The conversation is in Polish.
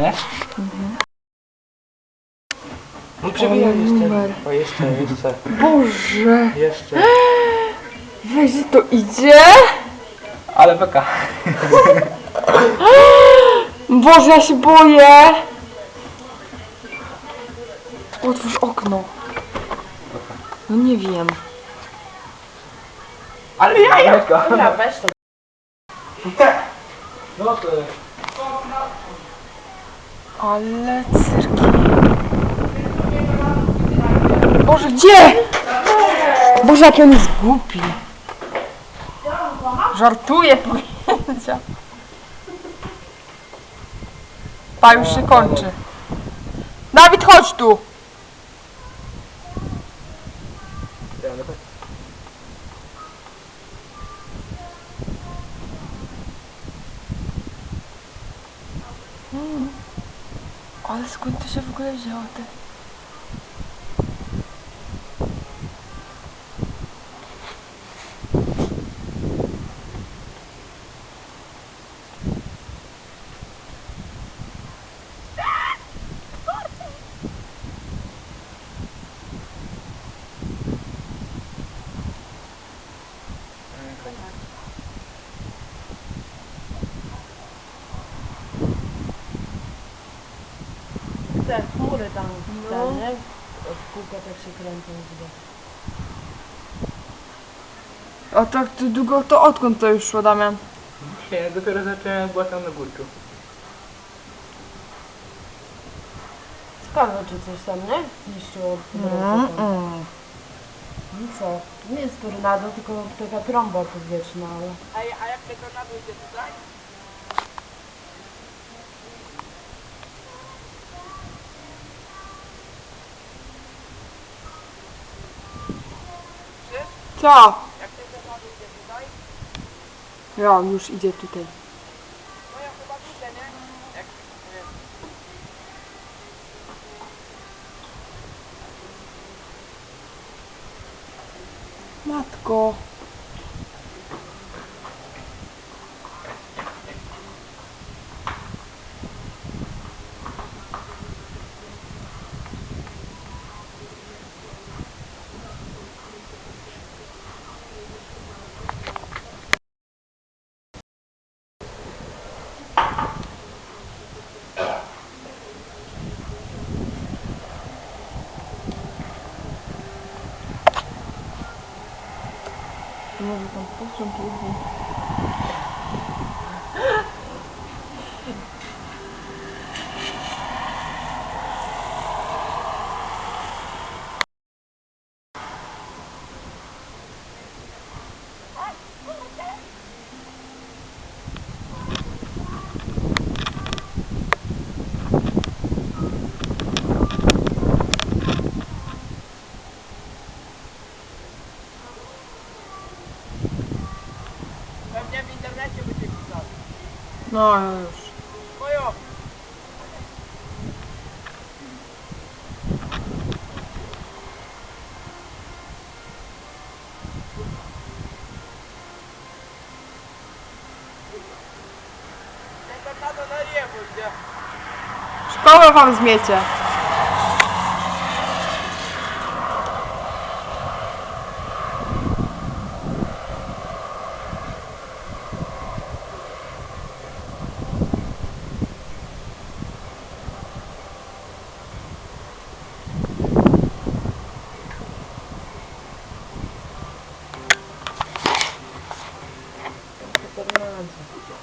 Nie? No przebijaj Ale jeszcze. numer. O jeszcze, jeszcze. Boże! Jeszcze. Weź to idzie! Ale beka. Boże, ja się boję! Otwórz okno. No nie wiem. Ale jajeczko. Dobra, weź to. No to Ale cyrki. Boże, gdzie? Boże, jaki on jest głupi. Żartuje pojęcia. Pa, już się kończy. Dawid, chodź tu. Ale skąd to się w ogóle te? Te chmury tam, No. ten, nie? W kółko tak się kręcą gdzie. A tak to długo to odkąd to już szło, Damian? Nie, dopiero zacząłem, była tam na górku. Ciekawe czy coś tam, nie? Niszczyło Mm, mm. No co? To nie jest tornado, tylko taka trąba powietrzna, ale... A, a jak tego nadejdzie tutaj? Co? Jak tego nadejdzie tutaj? Ja, już idzie tutaj. No ja chyba widzę, nie? Jak. Matko. vinavyosambaza proton kwa upepo. No już. Szkołę wam zmiecie. Tornado.